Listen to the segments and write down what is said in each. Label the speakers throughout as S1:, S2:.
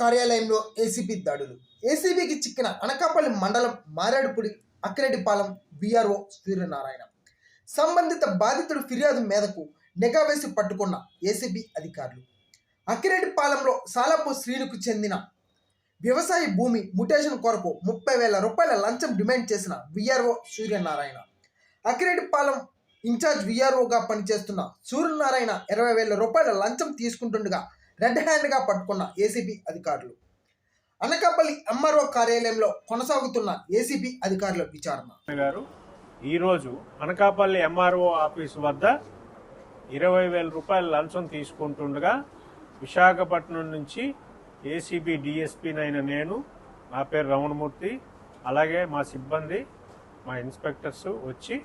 S1: కార్యాలయంలో ఏసీబీ దాడులు. ఏసీబీకి చిక్కిన అనకాపల్లి మండలం మారేడుపుడి అక్కిరెడ్డిపాలెం బీఆర్ఓ సూర్యనారాయణ. సంబంధిత బాధితుడు ఫిర్యాదు మేరకు నిఘా వేసి పట్టుకున్న ఏసీబీ అధికారులు. అక్కిరెడ్డిపాలెంలో సాలపు శ్రీలకు చెందిన వ్యవసాయ భూమి ముటేషన్ కొరకు ముప్పై వేల రూపాయల లంచం డిమాండ్ చేసిన VRO Suryanarayana. Akkireddypalem in charge విఆర్ఓగా పనిచేస్తున్న సూర్యనారాయణ ఇరవై వేల రూపాయల లంచం తీసుకుంటుండగా రెడ్ హ్యాండ్గా పట్టుకున్న ఏసీబీ అధికారులు. అనకాపల్లి ఎంఆర్ఓ కార్యాలయంలో కొనసాగుతున్న ఏసీబీ అధికారుల విచారణ.
S2: గారు ఈరోజు అనకాపల్లి ఎంఆర్ఓ ఆఫీస్ వద్ద ఇరవై వేల రూపాయల లంచం తీసుకుంటుండగా విశాఖపట్నం నుంచి ఏసీబీ డిఎస్పీనైన నేను నా పేరు రమణమూర్తి అలాగే మా సిబ్బంది మా ఇన్స్పెక్టర్స్ వచ్చి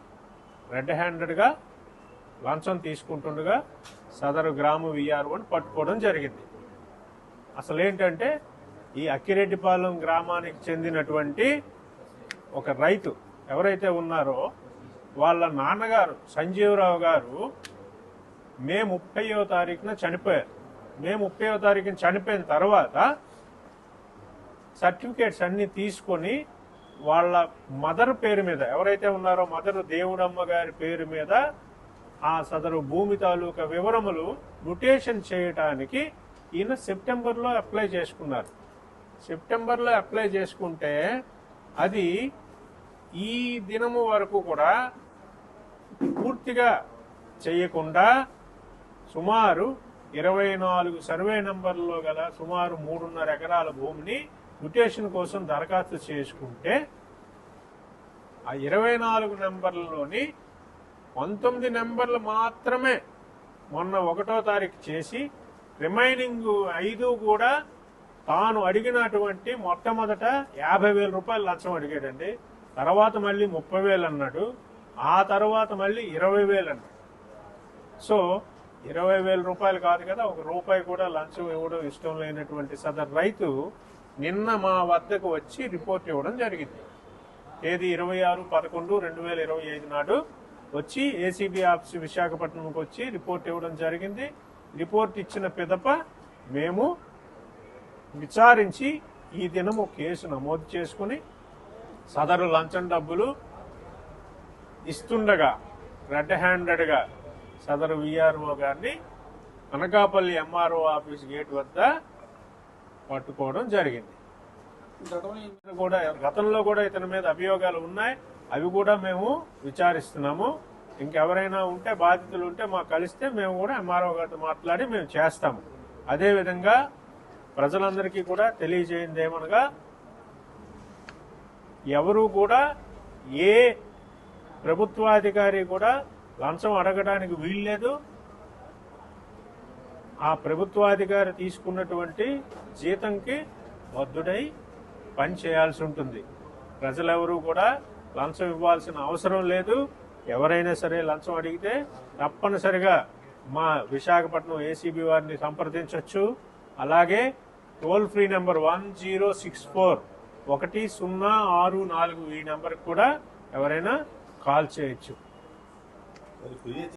S2: రెడ్ హ్యాండెడ్గా లంచం తీసుకుంటుండగా సదరు గ్రామ విఆర్ఓని పట్టుకోవడం జరిగింది. అసలు ఏంటంటే ఈ అక్కిరెడ్డిపాలెం గ్రామానికి చెందినటువంటి ఒక రైతు ఎవరైతే ఉన్నారో వాళ్ళ నాన్నగారు సంజీవరావు గారు మే ముప్పైవ తారీఖున చనిపోయారు. మే ముప్పైవ తారీఖున చనిపోయిన తర్వాత సర్టిఫికేట్స్ అన్నీ తీసుకొని వాళ్ళ మదర్ పేరు మీద ఎవరైతే ఉన్నారో మదర్ దేవుడమ్మ గారి పేరు మీద ఆ సదరు భూమి తాలూకా వివరములు నొటేషన్ చేయటానికి ఈయన సెప్టెంబర్లో అప్లై చేసుకున్నారు. సెప్టెంబర్లో అప్లై చేసుకుంటే అది ఈ దినము వరకు కూడా పూర్తిగా చేయకుండా సుమారు ఇరవై నాలుగు సర్వే నంబర్లో గల సుమారు మూడున్నర ఎకరాల భూమిని మ్యుటేషన్ కోసం దరఖాస్తు చేసుకుంటే ఆ ఇరవై నాలుగు నెంబర్లలోని పంతొమ్మిది నెంబర్లు మాత్రమే మొన్న ఒకటో తారీఖు చేసి రిమైనింగ్ ఐదు కూడా తాను అడిగినటువంటి మొట్టమొదట యాభై వేల రూపాయలు లంచం అడిగాడండి. తర్వాత మళ్ళీ ముప్పై వేలు అన్నాడు. ఆ తర్వాత మళ్ళీ ఇరవై వేలు అన్నాడు. సో ఇరవై వేల రూపాయలు కాదు కదా ఒక రూపాయి కూడా లంచం ఇవ్వడం ఇష్టం లేనటువంటి సదర్ రైతు నిన్న మా వద్దకు వచ్చి రిపోర్ట్ ఇవ్వడం జరిగింది. ఏది ఇరవై ఆరు పదకొండు రెండు వేల ఇరవై ఐదు నాడు వచ్చి ఏసీబీ ఆఫీస్ విశాఖపట్నంకి వచ్చి రిపోర్ట్ ఇవ్వడం జరిగింది. రిపోర్ట్ ఇచ్చిన పిదప మేము విచారించి ఈ దినము కేసు నమోదు చేసుకుని సదరు లంచం డబ్బులు ఇస్తుండగా రెడ్ హ్యాండెడ్గా సదరు విఆర్ఓ గారిని అనకాపల్లి ఎంఆర్ఓ ఆఫీస్ గేట్ వద్ద పట్టుకోవడం జరిగింది. కూడా గతంలో కూడా ఇతని మీద అభియోగాలు ఉన్నాయి. అవి కూడా మేము విచారిస్తున్నాము. ఇంకెవరైనా ఉంటే బాధితులు ఉంటే మాకు కలిస్తే మేము కూడా ఎంఆర్ఓ గారితో మాట్లాడి మేము చేస్తాము. అదేవిధంగా ప్రజలందరికీ కూడా తెలియజేయండి ఏమనగా ఎవరు కూడా ఏ ప్రభుత్వాధికారి కూడా లంచం అడగడానికి వీల్లేదు. ఆ ప్రభుత్వాధికారి తీసుకున్నటువంటి జీతంకి బద్దుడై పని చేయాల్సి ఉంటుంది. ప్రజలెవరూ కూడా లంచం ఇవ్వాల్సిన అవసరం లేదు. ఎవరైనా సరే లంచం అడిగితే తప్పనిసరిగా మా విశాఖపట్నం ఏసీబీ వారిని సంప్రదించవచ్చు అలాగే toll free number one zero six four ఒకటి సున్నా ఆరు నాలుగు ఈ నెంబర్కి కూడా ఎవరైనా కాల్ చేయొచ్చు.